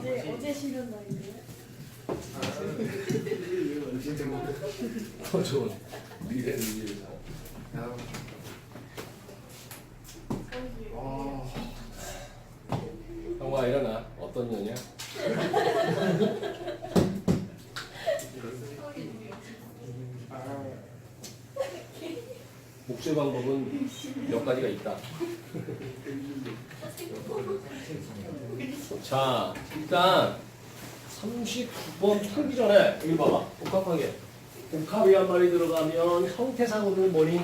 어제 어제 쉬는 날인데요. 더 좋은 미래를 위해서. 형아 일어나. 어떤 년이야? 복수 방법은 몇 가지가 있다. 자, 일단 39번 풀기 전에 여기 봐봐. 복합하게. 복합이 한 마리 들어가면 형태상으로는 뭐니?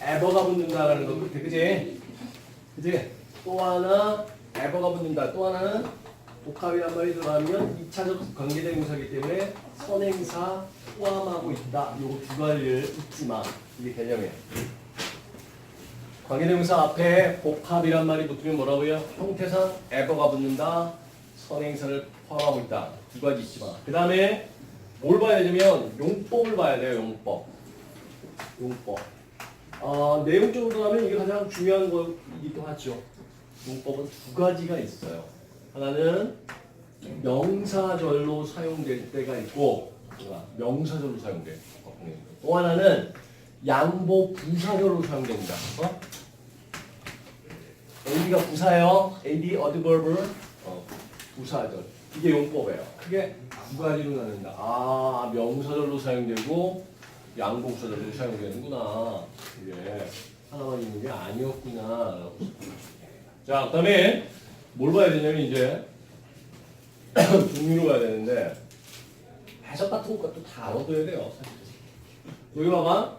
에버가 붙는다라는 거 끝에 그지? 그지? 또 하나 에버가 붙는다. 또 하나는 복합이 한 마리 들어가면 2차적 관계대명사기 때문에 선행사 포함하고 있다. 요거 두 가지를 잊지 마. 이게 개념이에요. 관계대명사 앞에 복합이란 말이 붙으면 뭐라고요? 형태상 에버가 붙는다. 선행사를 포함하고 있다. 두 가지 마. 그 다음에 뭘 봐야 되냐면 용법을 봐야 돼요. 용법. 용법. 어, 내용적으로 하면 이게 가장 중요한 거이기도 하죠. 용법은 두 가지가 있어요. 하나는 명사절로 사용될 때가 있고 명사절로 사용돼. 또 하나는 양보 부사절로 사용됩니다. 어? AD가 부사예요. AD adverb 어, 부사절. 이게 용법이에요. 크게 두 가지로 나눈다. 아 명사절로 사용되고 양보 부사절로 사용되는구나. 이게 하나만 있는 게 아니었구나. 자, 그다음에 뭘 봐야 되냐면 이제 종류로 가야 되는데 해석 같은 것도 다 알아둬야 돼요. 사실. 여기 봐봐.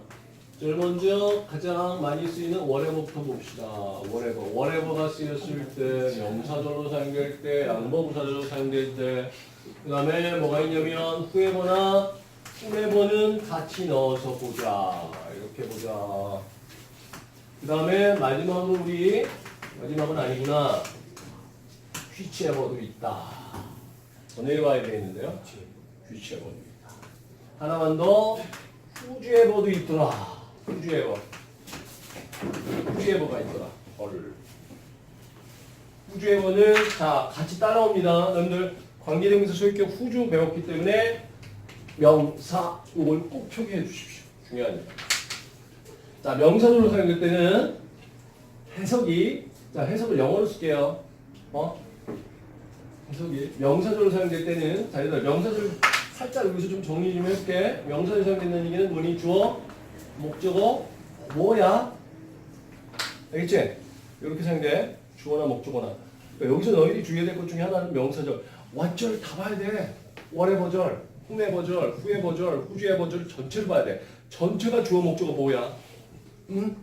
제일 먼저 가장 많이 쓰이는 whatever부터 봅시다. whatever. whatever가 쓰였을 때, 명사절로 사용될 때, 양보부사절로 사용될 때, 그 다음에 뭐가 있냐면 whoever나 whomever는 같이 넣어서 보자. 이렇게 보자. 그 다음에 마지막으로 우리 마지막은 아니구나. Whichever도 있다. 더 내려와야 되겠는데요. whichever도 있다. 하나만 더 후주에버도 있더라. 후주에버. 후주에버가 있더라. 얼. 후주에버는 자 같이 따라옵니다. 여러분들 관계대명사 소유격 후주 배웠기 때문에 명사 이걸 꼭 표기해 주십시오. 중요하니까. 자 명사절로 사용될 때는 해석이 자 해석을 영어로 쓸게요. 어? 해석이 명사절로 사용될 때는 자 얘들아 명사절 살짝 여기서 좀 정리 좀 해볼게. 명사절 사용된다는 얘기는 뭐니 주어 목적어 뭐야? 알겠지? 이렇게 사용돼. 주어나 목적어나. 그러니까 여기서 너희들이 주의해야 될 것 중에 하나는 명사절. 완절 다 봐야 돼. whatever절, whomever절, whoever절, whoever절 전체를 봐야 돼. 전체가 주어 목적어 뭐야? 응?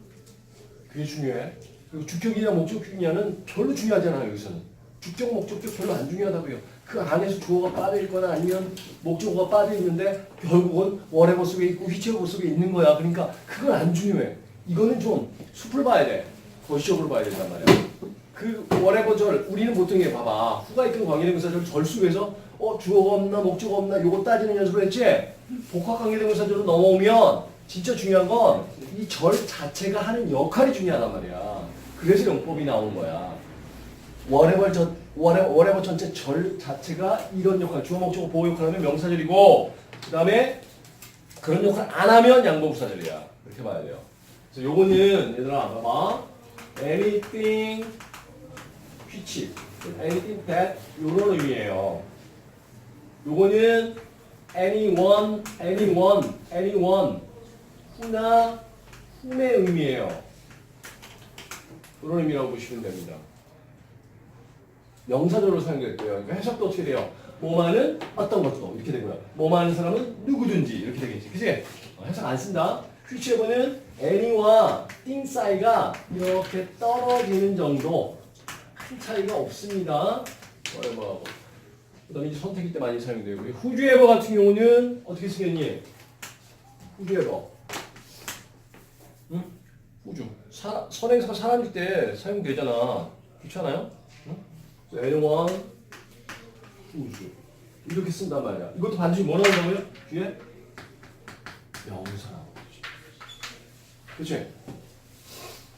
그게 중요해. 그리고 주격이냐 목적격이냐는 별로 중요하지 않아요 여기서는. 주격 목적격 별로 안 중요하다고요. 그 안에서 주어가 빠져 있거나 아니면 목적어가 빠져 있는데 결국은 whatever 속에 있고 whichever 속에 있는 거야. 그러니까 그건 안 중요해. 이거는 좀 숲을 봐야 돼. 거시적으로 봐야 된단 말이야. 그 whatever 절 우리는 보통 이게 봐봐. 후가 있던 관계대명사절 절수에서 어 주어가 없나 목적어 없나 요거 따지는 연습을 했지. 복합 관계대명사절로 넘어오면 진짜 중요한 건 이 절 자체가 하는 역할이 중요하단 말이야. 그래서 용법이 나오는 거야. Whatever 저 whatever, whatever 전체 절 자체가 이런 역할 주어 목적어 보호 역할 하면 명사절이고 그 다음에 그런 역할 안 하면 양보부사절이야. 이렇게 봐야 돼요. 그래서 요거는 얘들아 봐봐. anything which anything that 요런 의미예요. 요거는 anyone, anyone, anyone who나 whom의 의미예요. 그런 의미라고 보시면 됩니다. 명사절로 사용될 때요. 그러니까 해석도 어떻게 돼요? 뭐만은 어떤 것도 이렇게 되고요. 뭐만은 사람은 누구든지 이렇게 되겠지. 그지? 어, 해석 안 쓴다. 휘치에버는 any와 thing 사이가 이렇게 떨어지는 정도 큰 차이가 없습니다. whatever하고. 그 다음에 이제 선택일 때 많이 사용되고 후주에버 같은 경우는 어떻게 쓰겠니? 후주에버. 응? 후주. 사, 선행사가 사람일 때 사용되잖아. 그렇잖아요? 응? anyone. 이렇게 쓴단 말이야. 이것도 반드시 뭐 나온다고요? 뒤에 명사 나오지. 그렇지?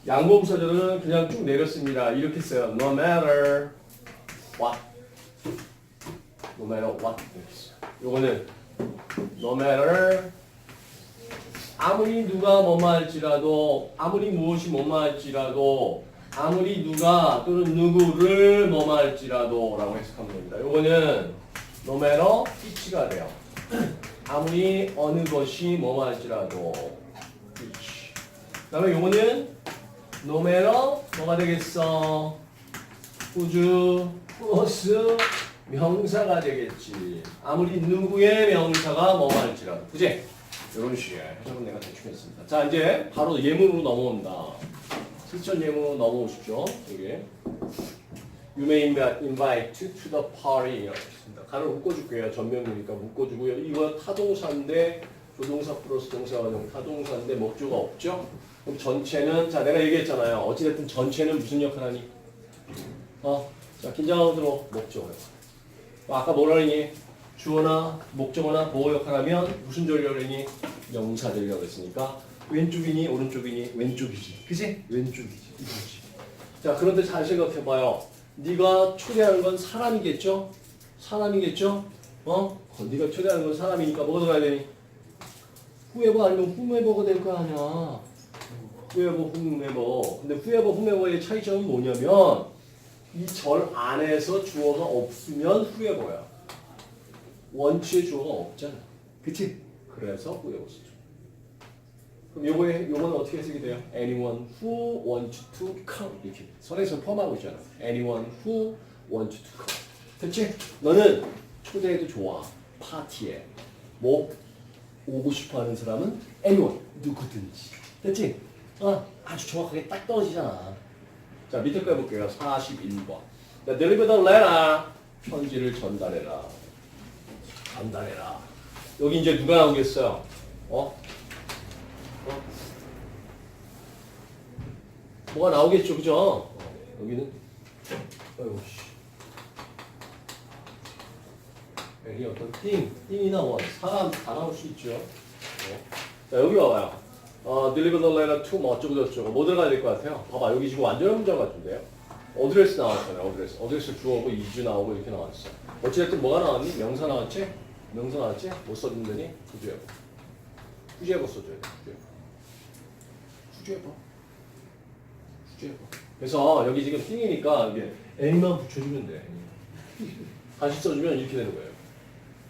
양보부사절은 그냥 쭉 내렸습니다. 이렇게 써요. No matter what. matter what 이렇게 있어요. 요거는 no matter 아무리 누가 뭐뭐 할지라도 아무리 무엇이 뭐뭐 할지라도 아무리 누가 또는 누구를 뭐뭐 할지라도 라고 해석하면 됩니다. 요거는 matter which가 돼요. 아무리 어느 것이 뭐뭐 할지라도 which. 그다음에 요거는 no matter 뭐가 되겠어? 우주 플러스 명사가 되겠지. 아무리 누구의 명사가 뭐뭐 할지라도. 그지? 이런 식의 해석은 내가 대충 했습니다. 자, 이제 바로 예문으로 넘어온다. 실전 예문으로 넘어오십시오. 여기. You may invite to the party. 가를 묶어줄게요. 전면이니까 묶어주고요. 이거 타동사인데 조동사 플러스 동사가 타동사인데 목조가 없죠? 그럼 전체는 자 내가 얘기했잖아요. 어찌됐든 전체는 무슨 역할 하니? 어, 자 들어 목적어. 어, 아까 뭐라 그랬니? 주어나 목적어나 보호 역할하면 무슨 전력이니? 명사 전력 했으니까 왼쪽이니 오른쪽이니 왼쪽이지. 그지? 왼쪽이지. 이거지. 자 그런데 잘 생각해봐요. 네가 초대하는 건 사람이겠죠? 사람이겠죠? 어? 어, 네가 초대하는 건 사람이니까 뭐가 들어가야 되니? 후에버 아니면 후메버가 될 거 아니야. 후에버, 후메버. 근데 후에버, 후메버의 차이점은 뭐냐면 이 절 안에서 주어가 없으면 후에버야. 원치의 주어가 없잖아. 그치? 그래서 후에버 쓰죠. 그럼 요거에, 요거는 어떻게 해석이 돼요? Anyone who wants to come. 이렇게. 선에서 펌하고 있잖아. Anyone who wants to come. 됐지? 너는 초대해도 좋아. 파티에. 뭐, 오고 싶어 하는 사람은 anyone. 누구든지. 됐지? 어, 아주 정확하게 딱 떨어지잖아. 자, 밑에 거 해볼게요. 41번. 자, deliver the letter. 편지를 전달해라. 전달해라. 여기 이제 누가 나오겠어요? 어? 어? 뭐가 나오겠죠, 그죠? 어, 여기는 아이고 씨. 여기 어떤 띵, 띵이 나와. 사람 다 나올 수 있죠. 어. 자, 여기 와봐요. 어, deliver the letter to 뭐 어쩌고 저쩌고 뭐 들어가야 될 것 같아요? 봐봐, 여기 지금 완전한 문장 같은데요? 어드레스 나왔잖아요, 어드레스. 어드레스 주어고 이주 나오고 이렇게 나왔어. 어찌됐든 뭐가 나왔니? 명사 나왔지? 명사 나왔지? 못 써준다니? 후주해봐. 후주해봐 써줘야 돼, 후주해봐. 후주해봐. 그래서 여기 지금 띵이니까 이게 N만 붙여주면 돼. 다시 써주면 이렇게 되는 거예요.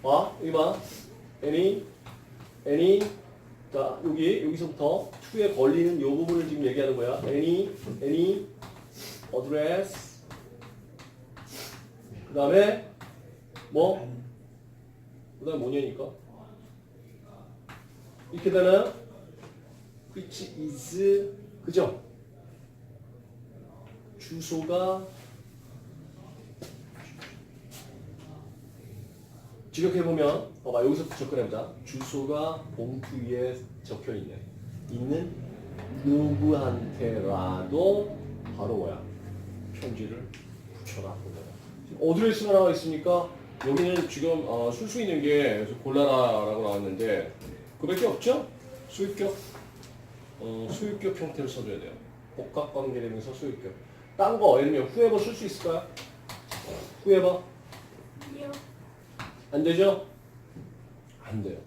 봐, 여기 봐. Any, any, 자, 여기, 여기서부터 to에 걸리는 요 부분을 지금 얘기하는 거야. any, any, address. 그 다음에, 뭐? 그 다음에 뭐냐니까? 이렇게 되나요? which is, 그죠? 주소가 지적해보면 봐봐 여기서부터 접근해보자. 주소가 봉투 위에 적혀있네. 있는 누구한테라도 바로 뭐야 편지를 붙여라 지금 어드레스가 나와 있으니까 여기는 지금 어, 쓸수 있는 게 골라라라고 나왔는데 그밖에 없죠? 수익격? 어, 수익격 형태를 써줘야 돼요. 복합관계 되면서 수익격 딴 거 예를 들면 후에버 쓸 수 있을까요? 후에버 안 되죠? 안 돼요.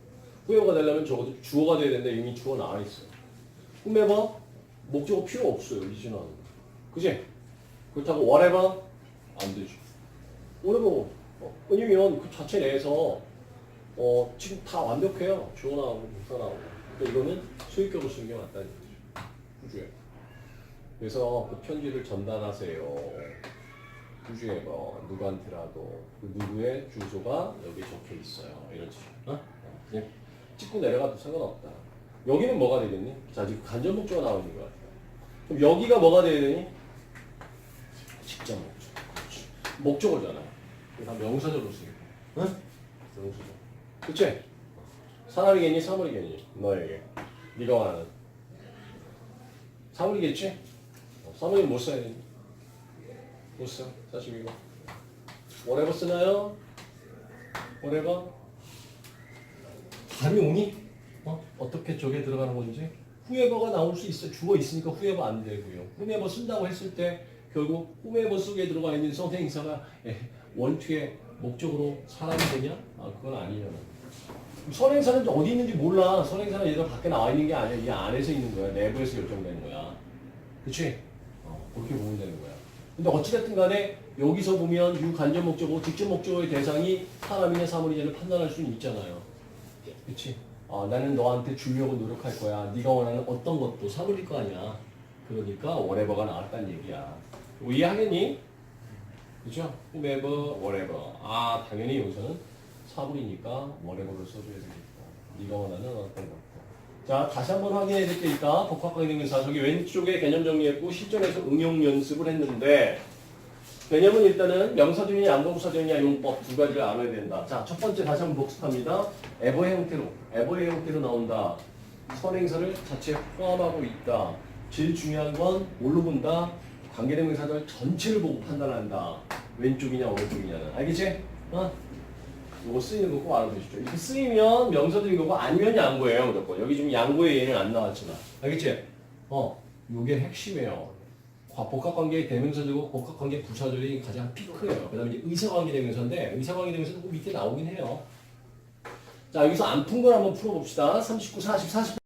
후에버가 되려면 적어도 주어가 돼야 되는데 이미 주어 나와 있어요. 후메버 목적어 필요 없어요. 이진화는. 그지? 그렇다고 whatever 안 되죠. whatever 어, 왜냐면 그 자체 내에서 어, 지금 다 완벽해요. 주어 나오고 목사 나오고. 그러니까 이거는 수익격을 쓰는 게 맞다는 거죠. 후주에. 그래서 그 편지를 전달하세요. 주주에 뭐 누구한테라도 그 누구의 주소가 여기 적혀 있어요. 이런 식으로. 어? 그냥 찍고 내려가도 상관없다. 여기는 뭐가 되겠니? 자 지금 간접 목적어 나오는 것 같아요. 그럼 여기가 뭐가 돼야 되니? 직접 목적. 그렇지. 목적어잖아. 그래서 명사절로 쓰게. 응? 명사절. 그치? 사람이겠니? 사물이겠니? 너에게. 네가 원하는. 사물이겠지? 어, 사물이 못 되니? 못 써. 42번. whatever 쓰나요? whatever? 감이 오니? 어? 어떻게 저게 들어가는 건지? 후에버가 나올 수 있어. 주어 있으니까 후에버 안 되고요. 후에버 쓴다고 했을 때 결국 후에버 속에 들어가 있는 성대행사가 예, 원투에 목적으로 사람이 되냐? 아 그건 아니잖아. 선행사는 어디 있는지 몰라. 선행사는 얘가 밖에 나와 있는 게 아니야. 이 안에서 있는 거야. 내부에서 결정되는 거야. 그치? 어, 그렇게 보면 되는 거야. 근데 어찌됐든 간에 여기서 보면 유 간접 목적어, 직접 목적어의 대상이 사람이냐 사물이냐를 판단할 수는 있잖아요. 그치? 아, 나는 너한테 주려고 노력할 거야. 네가 원하는 어떤 것도 사물일 거 아니야. 그러니까 whatever가 나왔다는 얘기야. 이해하겠니? 그죠? whomever, whatever. 아, 당연히 여기서는 사물이니까 whatever를 써줘야 되겠다. 네가 원하는 어떤 것도. 자, 다시 한번 확인해 줄 테니까 복합강의등사 저기 왼쪽에 개념 정리했고 실전에서 응용 연습을 했는데 개념은 일단은 명사들이냐 양봉사들이냐 용법 두 가지를 알아야 된다. 자, 첫 번째 다시 한번 복습합니다. 에버의 형태로, 에버의 형태로 나온다. 선행사를 자체에 포함하고 있다. 제일 중요한 건 뭘로 본다? 관계대명사들 전체를 보고 판단한다. 왼쪽이냐 오른쪽이냐는. 알겠지? 어? 이거 쓰이는 거 꼭 알아두시죠. 이렇게 쓰이면 명사들인 거고 아니면 양보예요 무조건. 여기 지금 양보의 예는 안 나왔지만. 알겠지? 어, 이게 핵심이에요. 과- 복합관계 대명사들고 복합관계 부사들이 가장 피크예요. 그 다음에 이제 의사관계 대명사인데 의사관계 대명사도 꼭 밑에 나오긴 해요. 자, 여기서 안 푼 걸 한번 풀어봅시다. 39, 40, 40.